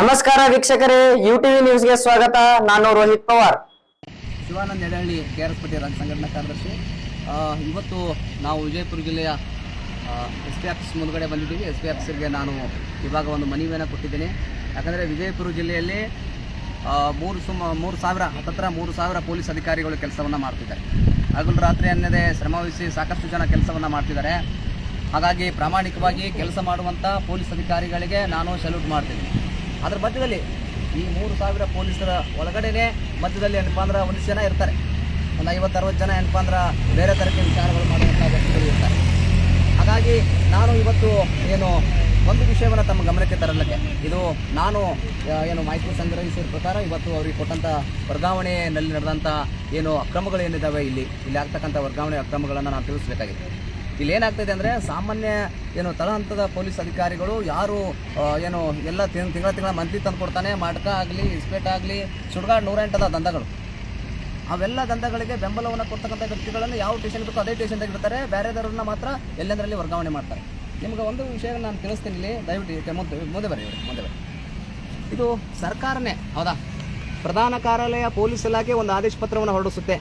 ನಮಸ್ಕಾರ ವೀಕ್ಷಕರೇ you TV ನ್ಯೂಸ್ಗೆ ಸ್ವಾಗತ. ನಾನು Rohit Pawar. Shivananda Edahalli K R S ಪಟ್ಟಿ ರಾಜ್ಯ ಸಂಘಟನಾ ಕಾರ್ಯದರ್ಶಿ. ಇವತ್ತು ನಾವು ವಿಜಯಪುರ ಜಿಲ್ಲೆಯ ಎಸ್ ಪಿ ಆಫೀಸ್ ಮುಂದಗಡೆ ಬಂದಿದ್ದೀವಿ. ಎಸ್ ಪಿ ಆಫೀಸರ್ಗೆ ನಾನು ಇವಾಗ ಒಂದು ಮನವಿಯನ್ನು ಕೊಟ್ಟಿದ್ದೀನಿ. ಯಾಕಂದರೆ ವಿಜಯಪುರ ಜಿಲ್ಲೆಯಲ್ಲಿ ಮೂರು ಸುಮ, ಮೂರು ಸಾವಿರ, ಹತ್ತತ್ರ ಮೂರು ಸಾವಿರ ಪೊಲೀಸ್ ಅಧಿಕಾರಿಗಳು ಕೆಲಸವನ್ನು ಮಾಡ್ತಿದ್ದಾರೆ. ಹಗಲು ರಾತ್ರಿ ಅನ್ನದೇ ಶ್ರಮವಹಿಸಿ ಸಾಕಷ್ಟು ಜನ ಕೆಲಸವನ್ನು ಮಾಡ್ತಿದ್ದಾರೆ. ಹಾಗಾಗಿ ಪ್ರಾಮಾಣಿಕವಾಗಿ ಕೆಲಸ ಮಾಡುವಂಥ ಪೊಲೀಸ್ ಅಧಿಕಾರಿಗಳಿಗೆ ನಾನು ಸೆಲ್ಯೂಟ್ ಮಾಡ್ತೀನಿ ಅದ್ರ ಮಧ್ಯದಲ್ಲಿ ಈ ಮೂರು ಸಾವಿರ ಪೊಲೀಸರ ಒಳಗಡೆನೆ ಮಧ್ಯದಲ್ಲಿ ಏನಪ್ಪ ಅಂದ್ರೆ ಒಂದಿಷ್ಟು ಜನ ಇರ್ತಾರೆ. ಒಂದು ಐವತ್ತು ಅರವತ್ತು ಜನ ಏನಪ್ಪ ಅಂದ್ರೆ ಬೇರೆ ಥರಕ್ಕೆ ವಿಚಾರಗಳು ಮಾಡುವಂಥ ವ್ಯಕ್ತಿಗಳು ಇರ್ತಾರೆ. ಹಾಗಾಗಿ ನಾನು ಇವತ್ತು ಏನು ಒಂದು ವಿಷಯವನ್ನು ತಮ್ಮ ಗಮನಕ್ಕೆ ತರಲಿಕ್ಕೆ, ಇದು ನಾನು ಏನು ಮಾಹಿತಿ ಸಂಗ್ರಹಿಸಿದ ಪ್ರಕಾರ ಇವತ್ತು ಅವರಿಗೆ ಕೊಟ್ಟಂಥ ವರ್ಗಾವಣೆಯಲ್ಲಿ ನಡೆದಂಥ ಏನು ಅಕ್ರಮಗಳು ಏನಿದ್ದಾವೆ ಇಲ್ಲಿ ಇಲ್ಲಿ ಆಗ್ತಕ್ಕಂಥ ವರ್ಗಾವಣೆ ಅಕ್ರಮಗಳನ್ನು ನಾನು ತಿಳಿಸ್ಬೇಕಾಗಿದೆ. ಇಲ್ಲಿ ಏನಾಗ್ತದೆ ಅಂದರೆ ಸಾಮಾನ್ಯ ಏನು ತಳ ಹಂತದ ಪೊಲೀಸ್ ಅಧಿಕಾರಿಗಳು ಯಾರು ಏನು ಎಲ್ಲ ತಿಂಗ್, ತಿಂಗಳ ತಿಂಗಳ ಮಂತ್ಲಿ ತಂದು ಕೊಡ್ತಾನೆ ಮಡ್ಕ ಆಗಲಿ ಇಸ್ಪೇಟ್ ಆಗಲಿ, ಸುಡ್ಗಾಡ್ ನೂರೆಂಟದ ದಂಧಗಳು. ಅವೆಲ್ಲ ದಂಧಗಳಿಗೆ ಬೆಂಬಲವನ್ನು ಕೊಡ್ತಕ್ಕಂಥ ವ್ಯಕ್ತಿಗಳನ್ನು ಯಾವ ಟೇಷನ್ ಬೇಕೋ ಅದೇ ಟೇಷನ್ ಇರ್ತಾರೆ ಬೇರೆದವ್ರನ್ನ ಮಾತ್ರ ಎಲ್ಲೆಂದರಲ್ಲಿ ವರ್ಗಾವಣೆ ಮಾಡ್ತಾರೆ. ನಿಮ್ಗೆ ಒಂದು ವಿಷಯ ನಾನು ತಿಳಿಸ್ತೀನಿ ಇಲ್ಲಿ. ದಯವಿಟ್ಟು ಮುಂದೆ ಮುಂದೆ ಬರೀ ಮುಂದೆ ಬರೀ ಇದು ಸರ್ಕಾರನೇ, ಹೌದಾ? ಪ್ರಧಾನ ಕಾರ್ಯಾಲಯ ಪೊಲೀಸ್ ಇಲಾಖೆ ಒಂದು ಆದೇಶ ಪತ್ರವನ್ನು ಹೊರಡಿಸುತ್ತೆ.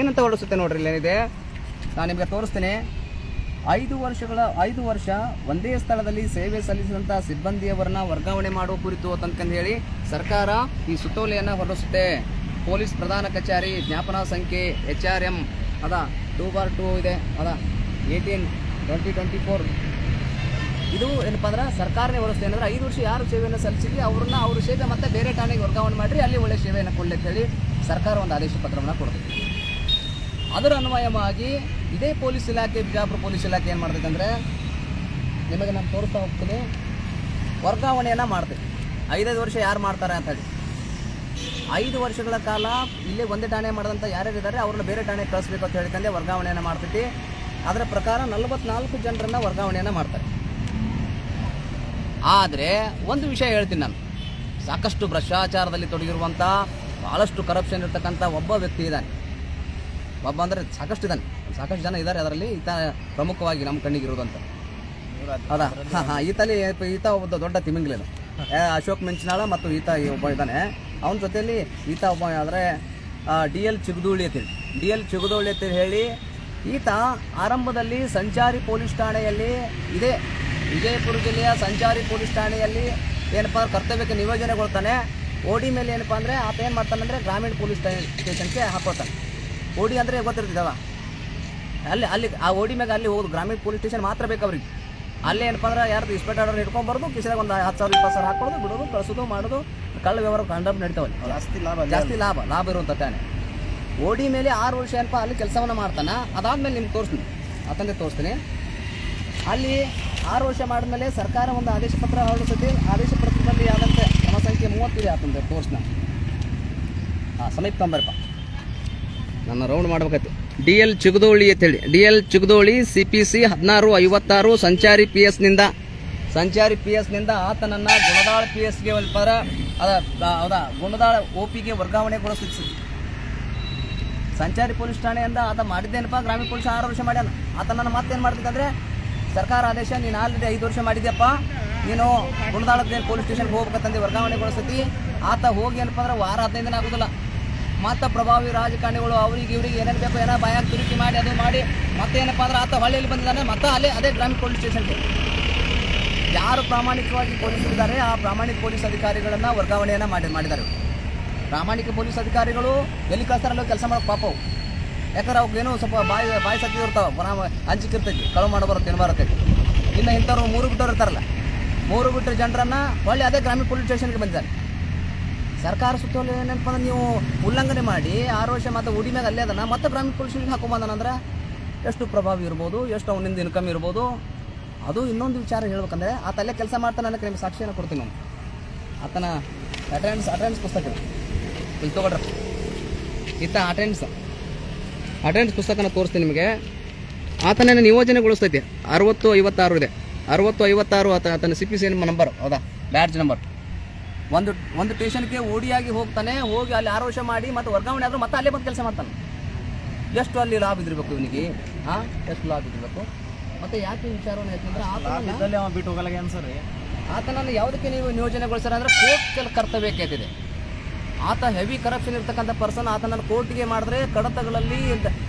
ಏನಂತ ಹೊರಡಿಸುತ್ತೆ ನೋಡ್ರಿ ಇಲ್ಲೇನಿದೆ ನಾನು ನಿಮಗೆ ತೋರಿಸ್ತೇನೆ. ಐದು ವರ್ಷಗಳ, ಐದು ವರ್ಷ ಒಂದೇ ಸ್ಥಳದಲ್ಲಿ ಸೇವೆ ಸಲ್ಲಿಸಿದಂಥ ಸಿಬ್ಬಂದಿಯವರನ್ನ ವರ್ಗಾವಣೆ ಮಾಡುವ ಕುರಿತು ಅಂತಂದು ಹೇಳಿ, ಸರ್ಕಾರ ಈ ಸುತ್ತೋಲೆಯನ್ನು ಹೊರಡಿಸುತ್ತೆ. ಪೊಲೀಸ್ ಪ್ರಧಾನ ಕಚೇರಿ, ಜ್ಞಾಪನಾ ಸಂಖ್ಯೆ ಎಚ್ ಆರ್ ಎಂ ಅದ, ಟೂ ಬಾರ್ ಟೂ ಇದೆ, ಅದ, ಏಯ್ಟೀನ್, ಟ್ವೆಂಟಿ ಟ್ವೆಂಟಿ ಫೋರ್. ಇದು ಏನಪ್ಪ ಅಂದ್ರೆ ಸರ್ಕಾರನೇ ವ್ಯವಸ್ಥೆ ಏನಂದ್ರೆ ಐದು ವರ್ಷ ಯಾರು ಸೇವೆಯನ್ನು ಸಲ್ಲಿಸಿದ್ವಿ, ಅವ್ರನ್ನ ಅವ್ರ ಸೇವೆ ಮತ್ತೆ ಬೇರೆ ಠಾಣೆಗೆ ವರ್ಗಾವಣೆ ಮಾಡಿರಿ, ಅಲ್ಲಿ ಒಳ್ಳೆ ಸೇವೆಯನ್ನು ಕೊಡಲಿ ಅಂತೇಳಿ ಸರ್ಕಾರ ಒಂದು ಆದೇಶ ಪತ್ರವನ್ನು ಕೊಡ್ತೈತಿ. ಅದರ ಅನ್ವಯವಾಗಿ ಇದೇ ಪೊಲೀಸ್ ಇಲಾಖೆ, ಬಿಜಾಪುರ ಪೊಲೀಸ್ ಇಲಾಖೆ ಏನು ಮಾಡ್ತೈತೆ ಅಂದರೆ ನಿಮಗೆ ನಾನು ತೋರಿಸ್ತಾ ಹೋಗ್ತೀನಿ. ವರ್ಗಾವಣೆಯನ್ನು ಮಾಡ್ತೀವಿ ಐದೈದು ವರ್ಷ ಯಾರು ಮಾಡ್ತಾರೆ ಅಂತ ಹೇಳಿ. ಐದು ವರ್ಷಗಳ ಕಾಲ ಇಲ್ಲೇ ಒಂದೇ ಠಾಣೆ ಮಾಡಿದಂಥ ಯಾರ್ಯಾರಿದ್ದಾರೆ ಅವ್ರನ್ನ ಬೇರೆ ಠಾಣೆಗೆ ಕಳಿಸ್ಬೇಕು ಅಂತ ಹೇಳ್ಕೊಂಡೆ ವರ್ಗಾವಣೆಯನ್ನು ಮಾಡ್ತೈತಿ ಅದರ ಪ್ರಕಾರ ನಲವತ್ನಾಲ್ಕು ಜನರನ್ನು ವರ್ಗಾವಣೆಯನ್ನು ಮಾಡ್ತಾರೆ. ಆದರೆ ಒಂದು ವಿಷಯ ಹೇಳ್ತೀನಿ ನಾನು. ಸಾಕಷ್ಟು ಭ್ರಷ್ಟಾಚಾರದಲ್ಲಿ ತೊಡಗಿರುವಂಥ ಭಾಳಷ್ಟು ಕರಪ್ಷನ್ ಇರ್ತಕ್ಕಂಥ ಒಬ್ಬ ವ್ಯಕ್ತಿ ಇದ್ದಾನೆ. ಒಬ್ಬ ಅಂದರೆ ಸಾಕಷ್ಟು ಇದ್ದಾನೆ ಸಾಕಷ್ಟು ಜನ ಇದ್ದಾರೆ ಅದರಲ್ಲಿ. ಈತ ಪ್ರಮುಖವಾಗಿ ನಮ್ಮ ಕಣ್ಣಿಗೆ ಇರೋದಂತ ಹೌದಾ? ಹಾಂ ಹಾಂ ಈತಲಿ ಈತ ಒಬ್ಬ ದೊಡ್ಡ ತಿಮಿಂಗ್ಲೇನು ಅಶೋಕ್ ಮೆಂಚನಾಳ ಮತ್ತು ಈತ ಒಬ್ಬ ಇದ್ದಾನೆ. ಅವನ ಜೊತೆಯಲ್ಲಿ ಈತ ಒಬ್ಬ ಆದರೆ ಡಿ ಎಲ್ ಅಂತ ಅಂತೇಳಿ ಡಿ ಎಲ್ ಚಿಗದೋಳಿ ಅಂತ ಹೇಳಿ ಈತ ಆರಂಭದಲ್ಲಿ ಸಂಚಾರಿ ಪೊಲೀಸ್ ಠಾಣೆಯಲ್ಲಿ ಇದೆ. ವಿಜಯಪುರ ಜಿಲ್ಲೆಯ ಸಂಚಾರಿ ಪೊಲೀಸ್ ಠಾಣೆಯಲ್ಲಿ ಏನಪ್ಪ ಕರ್ತವ್ಯಕ್ಕೆ ನಿಯೋಜನೆಗೊಳ್ತಾನೆ ಓಡಿ ಮೇಲೆ ಏನಪ್ಪ ಅಂದರೆ ಆತ ಏನು ಮಾಡ್ತಾನೆ ಅಂದರೆ ಗ್ರಾಮೀಣ ಪೊಲೀಸ್ ಸ್ಟೇಷನ್ಗೆ ಹಾಕೋತಾನೆ ಓಡಿ ಅಂದರೆ ಗೊತ್ತಿರ್ತಿದ್ದವ. ಅಲ್ಲಿ ಅಲ್ಲಿ ಆ ಓಡಿ ಮ್ಯಾಗ ಅಲ್ಲಿ ಹೋಗೋದು ಗ್ರಾಮೀಣ ಪೊಲೀಸ್ ಸ್ಟೇಷನ್ ಮಾತ್ರ ಬೇಕು ಅವ್ರಿಗೆ. ಅಲ್ಲೇ ಏನಪ್ಪ ಅಂದ್ರೆ ಯಾರ್ದು ಇನ್ಸ್ಪೆಕ್ಟರ್ ಆರ್ಡರ್ ಹಿಡ್ಕೊಂಬರೋದು ಕಿಸಿದಾಗ ಒಂದು ಹತ್ತು ಸಾವಿರ ಇಪ್ಪತ್ತು ಸಾವಿರ ಹಾಕೊಳ್ಳೋದು ಬಿಡೋದು ಕಳಿಸೋದು ಮಾಡೋದು ಕಳ್ಳ ವ್ಯವಹಾರ ಕಂಡಮ್ ನಡೀತಾವಲ್ಲಿ ಜಾಸ್ತಿ ಲಾಭ ಜಾಸ್ತಿ ಲಾಭ ಲಾಭ ಇರುವಂಥ ತಾನೆ. ಓಡಿ ಮೇಲೆ ಆರು ವರ್ಷ ಏನಪ್ಪ ಅಲ್ಲಿ ಕೆಲಸವನ್ನು ಮಾಡ್ತಾನೆ ಅದಾದ್ಮೇಲೆ ನಿಮ್ಗೆ ತೋರಿಸ್ತೀನಿ. ಆತಂದೆ ತೋರಿಸ್ತೀನಿ. ಅಲ್ಲಿ ಆರು ವರ್ಷ ಮಾಡಿದ್ಮೇಲೆ ಸರ್ಕಾರ ಒಂದು ಆದೇಶ ಪತ್ರ ಹೊರಡಿಸುತ್ತೆ. ಆದೇಶ ಪತ್ರದಲ್ಲಿ ಆದಂತೆ ಕ್ರಮ ಸಂಖ್ಯೆ ಮೂವತ್ತಿದೆ ಆತಂದೆ ತೋರಿಸ್ನ. ಹಾಂ ಸಮೀಪ ತೊಂಬರಪ್ಪ ನನ್ನ ರೌಂಡ್ ಮಾಡ್ಬೇಕಾಯ್ತು. ಡಿ ಎಲ್ ಚಿಗದೋಳಿ ಅಂತೇಳಿ. D L Chigadoli C P C ಹದಿನಾರು, ಐವತ್ತಾರು, ಸಂಚಾರಿ ಪಿ ಎಸ್ನಿಂದ ಸಂಚಾರಿ ಪಿ ಎಸ್ನಿಂದ ಆತನನ್ನ ಗುಣದಾಳ ಪಿ ಎಸ್ಗೆ ಒಂದು ಪರ ಅದ ಹೌದಾ, ಗುಣದಾಳ ಒ ಪಿಗೆ ಸಿಕ್ಸಿದ್ವಿ ಸಂಚಾರಿ ಪೊಲೀಸ್ ಠಾಣೆಯಿಂದ ಆತ ಮಾಡಿದ್ದೇನಪ್ಪ, ಗ್ರಾಮೀಣ ಪೊಲೀಸ್ ಆರು ವರ್ಷ ಮಾಡ್ಯಾನ. ಆತನನ್ನು ಮತ್ತೇನು ಮಾಡ್ತಿದ್ದಂದ್ರೆ ಸರ್ಕಾರ ಆದೇಶ, ನೀನು ಆಲ್ರೆಡಿ ಐದು ವರ್ಷ ಮಾಡಿದ್ಯಪ್ಪ. ನೀನು ಗುಣದಾಳದ ಪೊಲೀಸ್ ಸ್ಟೇಷನ್ಗೆ ಹೋಗ್ಬೇಕಂತಂದು ವರ್ಗಾವಣೆಗೊಳಿಸತಿ ಆತ ಹೋಗಿ ಏನಪ್ಪ ಅಂದ್ರೆ ವಾರ ಹದಿನೈದು ದಿನ ಆಗೋದಿಲ್ಲ. ಮತ್ತು ಪ್ರಭಾವಿ ರಾಜಕಾರಣಿಗಳು ಅವ್ರಿಗೆ ಇವ್ರಿಗೆ ಏನೇನು ಬೇಕು ಏನೋ ಭಯ ತಿರುಗಿ ಮಾಡಿ, ಅದು ಮಾಡಿ. ಮತ್ತೇನಪ್ಪ ಅಂದ್ರೆ ಆತ ಹಳ್ಳಿಯಲ್ಲಿ ಬಂದಿದ್ದಾನೆ, ಮತ್ತೆ ಅಲ್ಲೇ ಅದೇ ಗ್ರಾಮೀಣ ಪೊಲೀಸ್ ಸ್ಟೇಷನ್ಗೆ ಯಾರು ಪ್ರಾಮಾಣಿಕವಾಗಿ ಪೊಲೀಸರಿದ್ದಾರೆ ಆ ಪ್ರಾಮಾಣಿಕ ಪೊಲೀಸ್ ಅಧಿಕಾರಿಗಳನ್ನು ವರ್ಗಾವಣೆಯನ್ನು ಮಾಡಿ ಮಾಡಿದ್ದಾರೆ. ಪ್ರಾಮಾಣಿಕ ಪೊಲೀಸ್ ಅಧಿಕಾರಿಗಳು ಎಲ್ಲಿ ಕಳಿಸ್ತಾರಲ್ಲೋ ಕೆಲಸ ಮಾಡೋಕೆ ಪಾಪ ಅವು. ಯಾಕಂದ್ರೆ ಅವ್ರಿಗೆ ಏನೋ ಸ್ವಲ್ಪ ಬಾಯಿ ಬಾಯಿ ಸತ್ತಿ ಇರ್ತಾವೆ, ಪುನಃ ಹಂಚಿಕಿರ್ತೈತಿ ಕಳು ಮಾಡಬಾರದು ಬರ್ತೈತಿ ಇನ್ನು ಇಂಥವ್ರು ಮೂರು ಬಿಟ್ಟವ್ರು ಇರ್ತಾರಲ್ಲ, ಮೂರು ಬಿಟ್ಟರು ಜನರನ್ನು ಹೊಳ್ಳಿ ಅದೇ ಗ್ರಾಮೀಣ ಪೊಲೀಸ್ ಸ್ಟೇಷನ್ಗೆ ಬಂದಿದ್ದಾರೆ. ಸರ್ಕಾರ ಸುತ್ತೋಲೆ ಏನಪ್ಪ ಅಂದ್ರೆ ನೀವು ಉಲ್ಲಂಘನೆ ಮಾಡಿ ಆರು ವರ್ಷ ಮತ್ತೆ ಮೇಲೆ ಅಲ್ಲೇ ಅದನ್ನ ಮತ್ತೆ ಗ್ರಾಮೀಣ ಪೊಲೀಸ್ ಸ್ಟೇಷನ್ಗೆ ಹಾಕೊಂಬಂದನಂದ್ರೆ ಎಷ್ಟು ಪ್ರಭಾವ ಇರ್ಬೋದು, ಎಷ್ಟು ಅವನಿಂದ ಇನ್ಕಮ್ ಇರ್ಬೋದು, ಅದು ಇನ್ನೊಂದು ವಿಚಾರ ಹೇಳ್ಬೇಕಂದ್ರೆ ಆ ಅಲ್ಲೇ ಕೆಲಸ ಮಾಡ್ತಾನೆ ನನಗೆ ನಿಮ್ಗೆ ಸಾಕ್ಷಿಯನ್ನು ಕೊಡ್ತೀನಿ ನಾನು. ಆತನ ಅಟೆಂಡೆನ್ಸ್ ಅಟೆಂಡೆನ್ಸ್ ಪುಸ್ತಕ. ಇಲ್ಲಿ ತೊಗೊಳ್ರಿ. ಇತ್ತ ಅಟೆಂಡೆನ್ಸ್ ಅಟೆಂಡೆನ್ಸ್ ಪುಸ್ತಕನ ತೋರಿಸ್ತೀನಿ ನಿಮಗೆ. ಆತನನ್ನು ನಿಯೋಜನೆಗೊಳಿಸ್ತೈತಿ. ಅರವತ್ತು ಐವತ್ತಾರು ಇದೆ. ಅರವತ್ತು ಐವತ್ತಾರು ಆತ ಆತನ ಸಿ ಪಿ ಸಿ ನಂಬರ್ ಹೌದಾ? ಬ್ಯಾಡ್ಜ್ ನಂಬರ್ ಒಂದು ಒಂದು ಟೇಷನ್ಗೆ ಓಡಿಯಾಗಿ ಹೋಗ್ತಾನೆ ಹೋಗಿ ಅಲ್ಲಿ ಆರು ವರ್ಷ ಮಾಡಿ ಮತ್ತೆ ವರ್ಗಾವಣೆ ಆದರೂ ಮತ್ತೆ ಅಲ್ಲೇ ಬಂದು ಕೆಲಸ ಮಾಡ್ತಾನೆ. ಎಷ್ಟು ಅಲ್ಲಿ ಲಾಭ ಇದಿರಬೇಕು ಇವನಿಗೆ? ಹಾಂ ಎಷ್ಟು ಲಾಭ ಇದಿರಬೇಕು ಮತ್ತೆ ಯಾಕೆ ವಿಚಾರವನ್ನು ಯಾಕಂದ್ರೆ ಅವ ಬಿಟ್ಟು ಹೋಗಲ್ಲ ಅನ್ಸರಿ ಆತನನ್ನು ಯಾವುದಕ್ಕೆ ನೀವು ನಿಯೋಜನೆಗೊಳಿಸ್ತಾರೆ ಅಂದರೆ ಕೋರ್ಟ್ ಕೆಲ ಕರ್ತವ್ಯಕ್ಕೆ ಇದೆ ಆತ ಹೆವಿ ಕರಪ್ಷನ್ ಇರ್ತಕ್ಕಂಥ ಪರ್ಸನ್ ಆತನನ್ನು ಕೋರ್ಟಿಗೆ ಮಾಡಿದ್ರೆ ಕಡತಗಳಲ್ಲಿ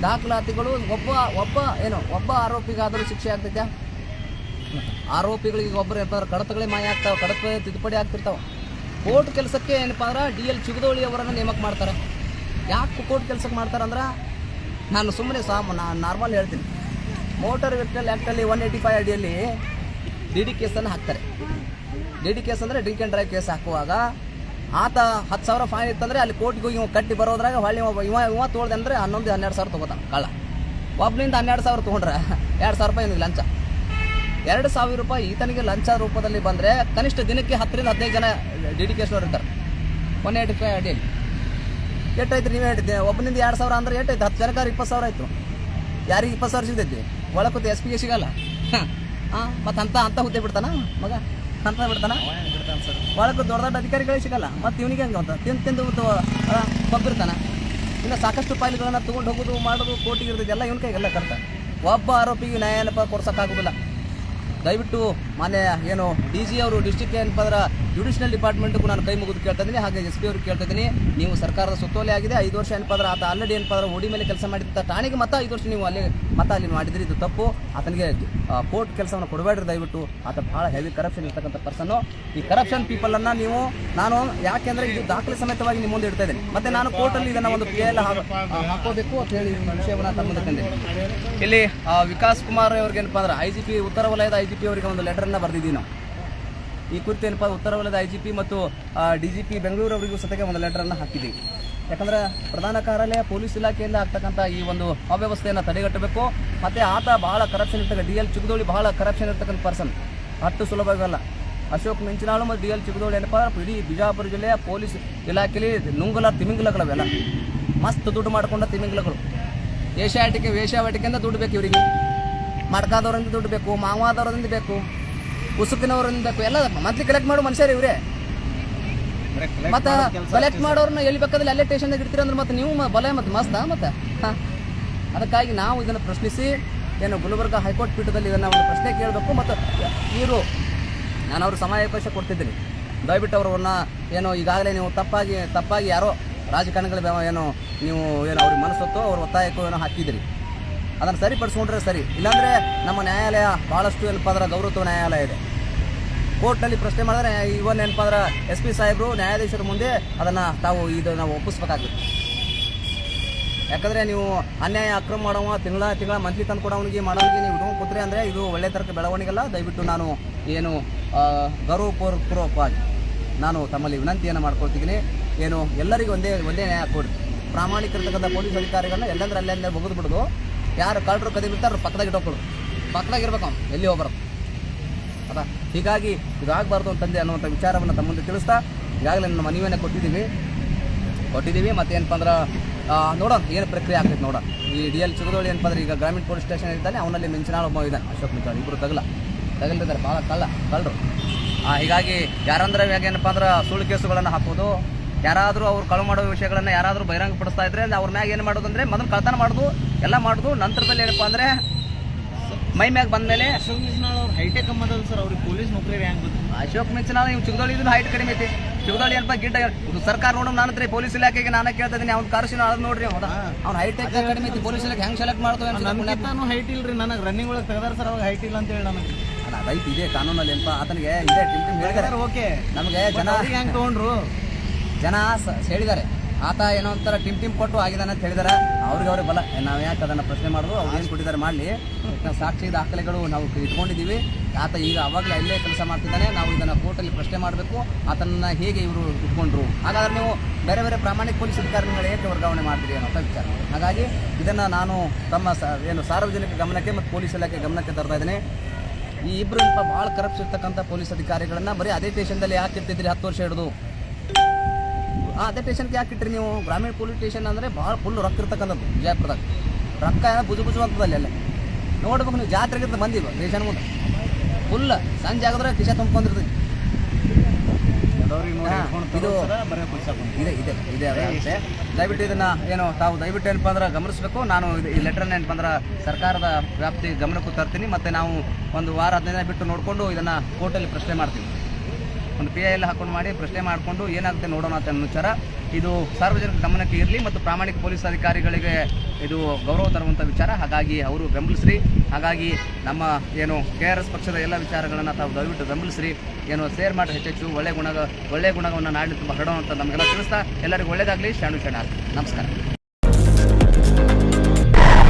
ದಾಖಲಾತಿಗಳು ಒಬ್ಬ ಒಬ್ಬ ಏನು ಒಬ್ಬ ಆರೋಪಿಗಾದರೂ ಶಿಕ್ಷೆ ಆಗ್ತೈತೆ? ಆರೋಪಿಗಳಿಗೆ ಒಬ್ಬರು ಇರ್ತಾರೆ ಕಡತಗಳೇ ಮಾಯ ಆಗ್ತಾವೆ ಕಡತ ತಿದ್ದುಪಡಿ ಆಗ್ತಿರ್ತಾವೆ. ಕೋರ್ಟ್ ಕೆಲಸಕ್ಕೆ ಏನಪ್ಪ ಅಂದ್ರೆ ಡಿ ಎಲ್ ಚಿಗದೋಳಿ ಅವರನ್ನು ನೇಮಕ ಮಾಡ್ತಾರೆ. ಯಾಕೆ ಕೋರ್ಟ್ ಕೆಲಸಕ್ಕೆ ಮಾಡ್ತಾರೆ ಅಂದ್ರೆ ನಾನು ಸುಮ್ಮನೆ ಸಾಮ ನಾನು ನಾರ್ಮಲ್ ಹೇಳ್ತೀನಿ. ಮೋಟಾರ್ ವೆಹಿಕಲ್ ಆ್ಯಕ್ಟಲ್ಲಿ ಒನ್ ಏಯ್ಟಿ ಫೈವ್ ಅಡಿಯಲ್ಲಿ ಡಿ ಡಿ ಕೇಸನ್ನು ಹಾಕ್ತಾರೆ. ಡಿ ಡಿ ಕೇಸ್ ಅಂದರೆ ಡ್ರಿಂಕ್ ಆ್ಯಂಡ್ ಡ್ರೈವ್ ಕೇಸ್ ಹಾಕುವಾಗ ಆತ ಹತ್ತು ಸಾವಿರ ಫೈನ್ ಇತ್ತಂದರೆ ಅಲ್ಲಿ ಕೋರ್ಟ್ಗೆ ಹೋಗಿ ಕಟ್ಟಿ ಬರೋದ್ರಾಗ ಹೊಳ್ಳಿ ಇವ ಇವ ಇವ ತೊಳ್ದೆ ಅಂದರೆ ಹನ್ನೊಂದು ಹನ್ನೆರಡು ಸಾವಿರ ತೊಗೋತಾನೆ ಕಳ್ಳ. ಒಬ್ಬನಿಂದ ಹನ್ನೆರಡು ಸಾವಿರ ತೊಗೊಂಡ್ರೆ ಎರಡು ಸಾವಿರ ರೂಪಾಯಿ ಏನಿಲ್ಲ ಲಂಚ. ಎರಡು ಸಾವಿರ ರೂಪಾಯಿ ಈತನಿಗೆ ಲಂಚ ರೂಪದಲ್ಲಿ ಬಂದರೆ ಕನಿಷ್ಠ ದಿನಕ್ಕೆ ಹತ್ತರಿಂದ ಹದಿನೈದು ಜನ ಡಿ ಡಿ ಕೇಸ್ನವ್ರು ಇರ್ತಾರೆ. ಒನ್ ಏಯ್ಟಿ ಫೈವ್ ಅಡಿಯಲ್ಲಿ ಎಷ್ಟಾಯ್ತು ನೀವೇ ಹೇಳಿದ್ದೆ. ಒಬ್ಬನಿಂದ ಎರಡು ಸಾವಿರ ಅಂದ್ರೆ ಎಷ್ಟಾಯ್ತು? ಹತ್ತು ಜನಕಾರ ಇಪ್ಪತ್ತು ಸಾವಿರ ಆಯಿತು. ಯಾರಿಗೆ ಇಪ್ಪತ್ತು ಸಾವಿರ ಸಿಗ್ತೈತಿ? ಒಳಕೂತು ಎಸ್ ಪಿಗೆ ಸಿಗಲ್ಲ. ಹಾಂ. ಮತ್ತು ಅಂತ ಅಂತ ಹುದ್ದೆ ಬಿಡ್ತಾನ? ಮಗ, ಅಂತ ಬಿಡ್ತಾನ? ಒಳಕು ದೊಡ್ಡ ದೊಡ್ಡ ಅಧಿಕಾರಿಗಳೇ ಸಿಗಲ್ಲ. ಮತ್ತು ಇವನಿಗೆ ಹಂಗೆ ಅಂತ ತಿಂದು ತಿಂದು ಕೊಬ್ಬಿರ್ತಾನ? ಇನ್ನು ಸಾಕಷ್ಟು ಫೈಲ್ಗಳನ್ನು ತೊಗೊಂಡು ಹೋಗೋದು, ಮಾಡೋದು ಕೋರ್ಟಿಗೆ ಇರ್ತೈತೆ, ಎಲ್ಲ ಇವನ ಕೈಗೆಲ್ಲ ಕರ್ತ. ಒಬ್ಬ ಆರೋಪಿಗೆ ನ್ಯಾಯಾಲಯ ಕೊಡ್ಸೋಕ್ಕಾಗೋದಿಲ್ಲ. ದಯವಿಟ್ಟು ಮಾನ್ಯ ಏನು ಡಿ ಜಿ ಅವರು ಡಿಸ್ಟಿಕ್ ಏನಪ್ಪ ಅಂದ್ರೆ ಜುಡಿಷಿಯಲ್ ಡಿಪಾರ್ಟ್ಮೆಂಟ್ಗೂ ನಾನು ಕೈ ಮುಗಿದು ಕೇಳ್ತಾ ಇದ್ದೀನಿ. ಹಾಗೆ ಎಸ್ ಪಿ ಅವ್ರಿಗೆ ಕೇಳ್ತಾ ಇದ್ದೀನಿ. ನೀವು ಸರ್ಕಾರದ ಸುತ್ತೋಲೆ ಆಗಿದೆ. ಐದು ವರ್ಷ ಏನಪ್ಪ ಅಂದ್ರೆ ಆತ ಆಲ್ರೆಡಿ ಏನಪ್ಪ ಅಂದ್ರೆ ಓಡಿ ಮೇಲೆ ಕೆಲಸ ಮಾಡಿದ್ದ ಠಾಣೆಗೆ ಮತ್ತೆ ಐದು ವರ್ಷ ನೀವು ಅಲ್ಲಿ, ಮತ್ತೆ ಅಲ್ಲಿ ಮಾಡಿದ್ರಿ. ಇದು ತಪ್ಪು. ಆತನಿಗೆ ಕೋರ್ಟ್ ಕೆಲಸವನ್ನು ಕೊಡಬೇಡ್ರಿ ದಯವಿಟ್ಟು. ಆತ ಭಾಳ ಹೆವಿ ಕರಪ್ಷನ್ ಇರ್ತಕ್ಕಂಥ ಪರ್ಸನ್ನು ಈ ಕರಪ್ಷನ್ ಪೀಪಲನ್ನು ನೀವು, ನಾನು ಯಾಕೆಂದರೆ ಇದು ದಾಖಲೆ ಸಮೇತವಾಗಿ ನಿಮ್ಮ ಮುಂದೆ ಇಡ್ತಾ ಇದ್ದೀನಿ. ಮತ್ತೆ ನಾನು ಕೋರ್ಟಲ್ಲಿ ಇದನ್ನು ಒಂದು ಪಿ ಎಲ್ ಹಾಕೋಬೇಕು ಅಂತ ಹೇಳಿ ವಿಷಯವನ್ನು ತಮ್ಮ ಇಲ್ಲಿ ವಿಕಾಸ್ ಕುಮಾರ್ ಅವ್ರಿಗೆ ಏನಪ್ಪ ಅಂದ್ರೆ ಐ ಜಿ ಪಿ ಉತ್ತರ ವಲಯದ ಐ ಜಿ ಪಿ ಅವರಿಗೆ ಒಂದು ಲೆಟರನ್ನು ಬರೆದಿದ್ದೀವಿ ನಾವು. ಈ ಕುರಿತು ಏನಪ್ಪ ಉತ್ತರ ವಲಯದ ಐ ಜಿ ಪಿ ಮತ್ತು ಡಿ ಜಿ ಪಿ ಬೆಂಗಳೂರು ಅವರಿಗೂ ಸತೆಗೆ ಒಂದು ಲೆಟರನ್ನು ಹಾಕಿದ್ದೀವಿ. ಯಾಕಂದ್ರೆ ಪ್ರಧಾನ ಕಾರ್ಯಾಲಯ, ಪೊಲೀಸ್ ಇಲಾಖೆಯಿಂದ ಆಗ್ತಕ್ಕಂಥ ಈ ಒಂದು ಅವ್ಯವಸ್ಥೆಯನ್ನು ತಡೆಗಟ್ಟಬೇಕು. ಮತ್ತು ಆತ ಭಾಳ ಕರಪ್ಷನ್ ಇರ್ತಕ್ಕ ಡಿ ಎಲ್ ಚಿಕ್ಕದೋಳಿ ಭಾಳ ಕರಪ್ಷನ್ ಇರ್ತಕ್ಕಂಥ ಪರ್ಸನ್ ಅಷ್ಟು ಸುಲಭವಲ್ಲ ಅಶೋಕ್ ಮಿಂಚಿನಾಳು ಮತ್ತು ಡಿ ಎಲ್ ಚಿಕ್ಕದೋಳಿ ಏನಪ್ಪ ಇಡೀ ಬಿಜಾಪುರ ಜಿಲ್ಲೆಯ ಪೊಲೀಸ್ ಇಲಾಖೆಯಲ್ಲಿ ನುಂಗಲ ತಿಮಿಂಗ್ಲಗಳವೆಲ್ಲ ಮಸ್ತ್ ದುಡ್ಡು ಮಾಡಿಕೊಂಡ ತಿಮಿಂಗ್ಲಗಳು. ಏಷ್ಯಾಟಿಕೆ ವೇಶ್ಯಾವಾಟಿಕೆಯಿಂದ ದುಡ್ಡು ಬೇಕು ಇವರಿಗೆ. ಮಡ್ಕಾದವರಿಂದ ದುಡ್ಡು ಬೇಕು ಮಾವಾದವರಿಂದ ಬೇಕು. ಉಸುಕಿನವರಿಂದ ಎಲ್ಲ ಮಂತ್ಲಿ ಕಲೆಕ್ಟ್ ಮಾಡೋ ಮನುಷ್ಯರು ಇವ್ರೆ. ಮತ್ತೆ ಕಲೆಕ್ಟ್ ಮಾಡೋರ್ನ ಎಲ್ಲಿ ಬೇಕಾದ್ರೆ ಅಲ್ಲೇ ಸ್ಟೇಷನ್ದಾಗ ಇಡ್ತೀರ ಅಂದ್ರೆ ಮತ್ತೆ ನೀವು ಬಲ ಮತ್ತೆ ಮಸ್ತ ಮತ್ತೆ? ಅದಕ್ಕಾಗಿ ನಾವು ಇದನ್ನು ಪ್ರಶ್ನಿಸಿ ಏನು ಗುಲ್ಬರ್ಗ ಹೈಕೋರ್ಟ್ ಪೀಠದಲ್ಲಿ ಇದನ್ನು ಒಂದು ಪ್ರಶ್ನೆ ಕೇಳಬೇಕು. ಮತ್ತು ಇವರು ನಾನು ಅವ್ರ ಸಮಯಾವಕಾಶ ಕೊಡ್ತಿದ್ದೀನಿ. ದಯವಿಟ್ಟು ಅವ್ರನ್ನ ಏನು ಈಗಾಗಲೇ ನೀವು ತಪ್ಪಾಗಿ ತಪ್ಪಾಗಿ ಯಾರೋ ರಾಜಕಾರಣಿಗಳ ಏನು ನೀವು ಏನು ಅವ್ರಿಗೆ ಮನಸ್ಸೊತ್ತು ಅವ್ರ ಒತ್ತಾಯಕ್ಕೂ ಏನೋ ಹಾಕಿದಿರಿ ಅದನ್ನು ಸರಿಪಡಿಸ್ಕೊಂಡ್ರೆ ಸರಿ. ಇಲ್ಲಾಂದರೆ ನಮ್ಮ ನ್ಯಾಯಾಲಯ ಭಾಳಷ್ಟು ಎಲ್ಪಾದ್ರೆ ಅಂದ್ರೆ ಗೌರವ ನ್ಯಾಯಾಲಯ ಇದೆ. ಕೋರ್ಟ್ನಲ್ಲಿ ಪ್ರಶ್ನೆ ಮಾಡಿದ್ರೆ ಇವನ್ ನೆನಪಾದ್ರೆ ಎಸ್ ಪಿ ಸಾಹೇಬರು ನ್ಯಾಯಾಧೀಶರ ಮುಂದೆ ಅದನ್ನು ತಾವು ಇದು ನಾವು ಒಪ್ಪಿಸ್ಬೇಕಾಗುತ್ತೆ. ಯಾಕಂದರೆ ನೀವು ಅನ್ಯಾಯ ಅಕ್ರಮ ಮಾಡೋವ, ತಿಂಗಳ ತಿಂಗಳ ಮಂತ್ಲಿ ತಂದು ಕೊಡೋವನಿಗೆ ಮಾಡೋನಿಗೆ ನೀವು ಇಟ್ಕೊಂಡು ಕೂತ್ರೆ ಅಂದರೆ ಇದು ಒಳ್ಳೆ ಥರದ ಬೆಳವಣಿಗೆ ಅಲ್ಲ ದಯವಿಟ್ಟು ನಾನು ಏನು ಗೌರವಪೂರ್ವಕವಾಗಿ ನಾನು ತಮ್ಮಲ್ಲಿ ವಿನಂತಿಯನ್ನು ಮಾಡ್ಕೊಳ್ತಿದ್ದೀನಿ. ಏನು, ಎಲ್ಲರಿಗೂ ಒಂದೇ ಒಂದೇ ನ್ಯಾಯ ಕೊಡಿ ಪ್ರಾಮಾಣಿಕರ್ತಕ್ಕಂಥ ಪೊಲೀಸ್ ಅಧಿಕಾರಿಗಳನ್ನ ಎಲ್ಲಂದ್ರೆ ಅಲ್ಲೇ ಮುಗಿದು ಬಿಡೋದು ಯಾರು ಕಳ್ಳರು ಕದಿ ಬಿಡ್ತಾರೆ ಪಕ್ಕದಾಗ ಇಟ್ಟೋಕೊಳ್ಳು ಪಕ್ಕದಾಗ ಇರ್ಬೇಕು ಅವ್ನು, ಎಲ್ಲಿ ಹೋಗ್ಬಾರ್ದು. ಅದ? ಹೀಗಾಗಿ ಇದಾಗಬಾರ್ದು ಅಂತಂದೆ ಅನ್ನುವಂಥ ವಿಚಾರವನ್ನು ತಮ್ಮ ಮುಂದೆ ತಿಳಿಸ್ತಾ, ಈಗಾಗಲೇ ನನ್ನ ಮನವಿಯನ್ನು ಕೊಟ್ಟಿದ್ದೀವಿ. ಕೊಟ್ಟಿದ್ದೀವಿ, ಮತ್ತೇನಪ್ಪ ಅಂದ್ರೆ ನೋಡೋಣ, ಏನು ಪ್ರಕ್ರಿಯೆ ಆಗ್ತೈತೆ ನೋಡೋಣ. ಈ ಡಿ ಎಲ್ ಚಿಗದೋಳಿ ಏನಪ್ಪ ಅಂದ್ರೆ ಈಗ ಗ್ರಾಮೀಣ ಪೊಲೀಸ್ ಸ್ಟೇಷನ್ ಇದ್ದಾನೆ ಅವನಲ್ಲಿ ಮಿಂಚನಾಳ ಒಬ್ಬ ಇದ್ದಾನೆ, ಅಶೋಕ್ ಮಿಂಚಾಳ ಇಬ್ಬರು ತಗಲ. ತಗಲಿದ್ದಾರೆ ಭಾಳ ಕಳ್ಳ ಕಳ್ಳರು ಹೀಗಾಗಿ ಯಾರಂದ್ರೆ ಏನಪ್ಪ ಅಂದ್ರೆ ಸುಳ್ಳು ಕೇಸುಗಳನ್ನು ಹಾಕೋದು ಯಾರಾದರೂ ಅವ್ರು ಕಳು ಮಾಡೋ ವಿಷಯಗಳನ್ನು ಯಾರಾದರೂ ಬಹಿರಂಗಪಡಿಸ್ತಾ ಇದ್ರೆ ಅವ್ರ ಮ್ಯಾಗ ಏನು ಮಾಡೋದು ಅಂದರೆ ಮೊದಲು ಕಳ್ತನ ಮಾಡೋದು ಎಲ್ಲ ಮಾಡೋದು ನಂತರದಲ್ಲಿ ಏನಪ್ಪ ಅಂದರೆ ಮೈ ಮ್ಯಾಗ ಬಂದಮೇಲೆ ಹೈಟೆಕ್ ಅಂಬದಲ್ಲ ಸರ್ ಅವ್ರಿಗೆ ಪೊಲೀಸ್ ನೌಕರಿ ಹ್ಯಾಂಗ್ ಗೊತ್ತು? ಅಶೋಕ್ ಮಿಂಚಿನ ನೀವು ಚಿಗದೋಳಿ ಇದ್ದು ಹೈಟ್ ಕಡಿಮೆ ಐತಿ. ಚಿಗದೋಳಿ ಏನಪ್ಪ ಗಿಡ್ಡ ಸರ್ಕಾರ ನೋಡೋಣ ನಾನು ಹತ್ರ ಪೊಲೀಸ್ ಇಲಾಖೆಗೆ ನಾನು ಕೇಳ್ತಾ ಇದ್ದೀನಿ ಅವ್ನ ಕಾರ್ಸಿನ ಅದು ನೋಡ್ರಿ ಹೌದಾ ಅವ್ನ ಹೈಟೆಕ್ ಕಡಿಮೆ ಐತಿ ಪೊಲೀಸ್ ಇಲಾಖೆ ಹೆಂಗ್ ಸೆಲೆಕ್ಟ್ ಮಾಡ್ತೇವೆ ನಾನು ಹೈಟ್ ಇಲ್ರಿ ನನಗೆ ರನ್ನಿಂಗ್ ಒಳಗೆ ತೆಗದಾರ ಸರ್ ಅವಾಗ ಹೈಟ್ ಇಲ್ಲ ಅಂತ ಹೇಳಿ ನನಗೆ. ರೈಟ್ ಇದೆ ಕಾನೂನಲ್ಲಿ ಏನಪ್ಪ ಆತನಿಗೆ ಇದೆ ಓಕೆ. ನಮಗೆ ಜನ ಹೆಂಗ್ ತಗೊಂಡ್ರು? ಜನ ಹೇಳಿದ್ದಾರೆ. ಆತ ಏನೋ ಒಂಥರ ಟಿಮ್ ಟಿಮ್ ಕೊಟ್ಟು ಆಗಿದ್ದಾನೆ ಅಂತ ಹೇಳಿದಾರೆ ಅವ್ರಿಗೆ ಅವ್ರಿಗೆ ಬಲ. ನಾವು ಯಾಕೆ ಅದನ್ನು ಪ್ರಶ್ನೆ ಮಾಡೋದು ಅವ್ರು ಏನು ಕೊಟ್ಟಿದ್ದಾರೆ ಮಾಡಲಿ. ಸಾಕ್ಷಿ ದಾಖಲೆಗಳು ನಾವು ಇಟ್ಕೊಂಡಿದ್ದೀವಿ. ಆತ ಈಗ ಅವಾಗಲೇ ಅಲ್ಲೇ ಕೆಲಸ ಮಾಡ್ತಿದ್ದಾನೆ. ನಾವು ಇದನ್ನು ಕೋರ್ಟಲ್ಲಿ ಪ್ರಶ್ನೆ ಮಾಡಬೇಕು. ಆತನ ಹೇಗೆ ಇವರು ಇಟ್ಕೊಂಡ್ರು? ಹಾಗಾದ್ರೆ ನೀವು ಬೇರೆ ಬೇರೆ ಪ್ರಾಮಾಣಿಕ ಪೊಲೀಸ್ ಅಧಿಕಾರಿಗಳು ಏಕೆ ವರ್ಗಾವಣೆ ಮಾಡ್ತೀರಿ ಅನ್ನೋ ವಿಚಾರ. ಹಾಗಾಗಿ ಇದನ್ನು ನಾನು ತಮ್ಮ ಏನು ಸಾರ್ವಜನಿಕ ಗಮನಕ್ಕೆ ಮತ್ತು ಪೊಲೀಸ್ ಇಲಾಖೆ ಗಮನಕ್ಕೆ ತರ್ತಾ ಇದ್ದೀನಿ. ಈ ಇಬ್ಬರು ಭಾಳ ಕರಪ್ಷನ್ ಇರ್ತಕ್ಕಂಥ ಪೊಲೀಸ್ ಅಧಿಕಾರಿಗಳನ್ನು ಬರೀ ಅದೇ ಸ್ಟೇಷನ್ದಲ್ಲಿ ಯಾಕೆ ಇರ್ತಿದ್ರಿ ಹತ್ತು ವರ್ಷ ಹಿಡಿದು? ಆ, ಅದೇ ಟೇಷನ್ಗೆ ಯಾಕೆ ಇಟ್ಟಿರಿ ನೀವು? ಗ್ರಾಮೀಣ ಪೊಲೀಸ್ ಸ್ಟೇಷನ್ ಅಂದರೆ ಭಾಳ ಫುಲ್ ರೊಕ್ಕ ಇರ್ತಕ್ಕಂಥದ್ದು ವಿಜಯಪುರದಾಗ. ರೊಕ್ಕ ಏನೋ ಬುಜು ಬುಜು ಅಂತದಲ್ಲಿ ಅಲ್ಲೇ ನೋಡ್ಬೇಕು ನೀವು ಜಾತ್ರೆಗೆ ಇರ್ತದೆ ಟೇಷನ್ ಮುಂದೆ? ಫುಲ್ ಸಂಜೆ ಆಗಿದ್ರೆ ಕಿಶ ತುಂಬ್ಕೊಂಡಿರ್ತೈತಿ ಇದು- ಇದೆ ಇದೆ ದಯವಿಟ್ಟು ಇದನ್ನ ಏನು ತಾವು ದಯವಿಟ್ಟು ಏನಪ್ಪ ಅಂದ್ರೆ ಗಮನಿಸಬೇಕು. ನಾನು ಈ ಲೆಟರ್ನ ಏನಪ್ಪ ಅಂದ್ರೆ ಸರ್ಕಾರದ ವ್ಯಾಪ್ತಿ ಗಮನಕ್ಕೂ ತರ್ತೀನಿ. ಮತ್ತೆ ನಾವು ಒಂದು ವಾರ ಹದಿನೈದು ದಿನ ಬಿಟ್ಟು ನೋಡಿಕೊಂಡು ಇದನ್ನ ಕೋರ್ಟಲ್ಲಿ ಪ್ರಶ್ನೆ ಮಾಡ್ತೀವಿ. ಒಂದು ಪಿ ಐ ಎಲ್ ಹಾಕೊಂಡು ಮಾಡಿ ಪ್ರಶ್ನೆ ಮಾಡಿಕೊಂಡು ಏನಾಗುತ್ತೆ ನೋಡೋಣ ಅಂತ ವಿಚಾರ. ಇದು ಸಾರ್ವಜನಿಕ ಗಮನಕ್ಕೆ ಇರಲಿ ಮತ್ತು ಪ್ರಾಮಾಣಿಕ ಪೊಲೀಸ್ ಅಧಿಕಾರಿಗಳಿಗೆ ಇದು ಗೌರವ ತರುವಂಥ ವಿಚಾರ. ಹಾಗಾಗಿ ಅವರು ಬೆಂಬಲಿಸ್ರಿ. ಹಾಗಾಗಿ ನಮ್ಮ ಏನು ಕೆ ಆರ್ ಎಸ್ ಪಕ್ಷದ ಎಲ್ಲ ವಿಚಾರಗಳನ್ನು ತಾವು ದಯವಿಟ್ಟು ಬೆಂಬಲಿಸ್ರಿ. ಏನು ಸೇರ್ ಮಾಡಿ ಹೆಚ್ಚೆಚ್ಚು ಒಳ್ಳೆ ಗುಣ ಒಳ್ಳೆ ಗುಣವನ್ನು ನಾಡಿನ ತುಂಬ ಹರಡೋಣ ಅಂತ ನಮಗೆಲ್ಲ ತಿಳಿಸ್ತಾ ಎಲ್ಲರಿಗೂ ಒಳ್ಳೆಯದಾಗಲಿ ಶಾಣು ಶಣ ನಮಸ್ಕಾರ.